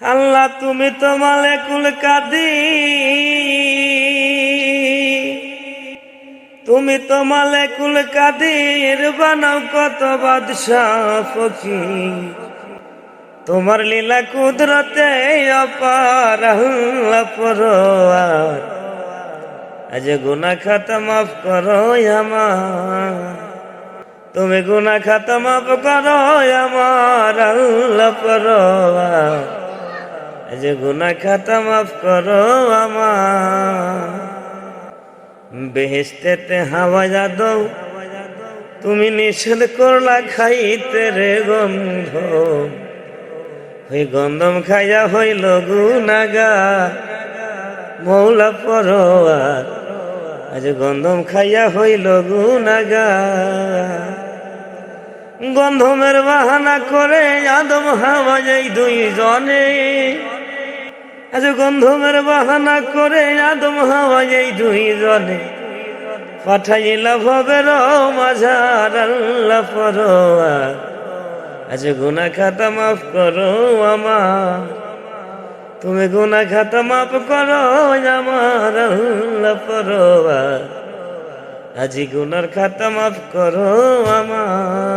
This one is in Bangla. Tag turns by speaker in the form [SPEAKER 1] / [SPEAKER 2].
[SPEAKER 1] আল্লাহ, তুমি তো মালেকুল কাদি। তুমি তো মালেকুল কাদির বানাও কত বাদশাহ ফকি তোমার লীলা কুদরতে অপার পরোয়ার। আজ গুনা খাতা মাফ করো আমার। তুমি গুনা খাতা মাফ করো আমার আল্লাহ আজ গুনা খাতা মাফ করো আমার। বেহেস্তেতে হাওয়া যাদব তুমি নিষেধ করলা খাইতে রে গন্ধ। ওই গন্ধম খাইয়া হইল গুনাগা মৌলা পরোয়ার, আজ গন্ধম খাইয়া হইল গুনাগা গন্ধমের বাহানা করে আদম হাওয়া যাই দুই জনে আজ গন্ধমের বাহানা করে আদম হাওয়া যাই দুই জনে পাঠাইলা ভবের মাঝার আল্লাহ পরোয়ার আজ গুনা খাতা মাফ করো আমার। তুমি গুনা খাতা মাফ করো আমার আল্লাহ পরোয়ার আজি গুনার খাতা মাফ করো আমার।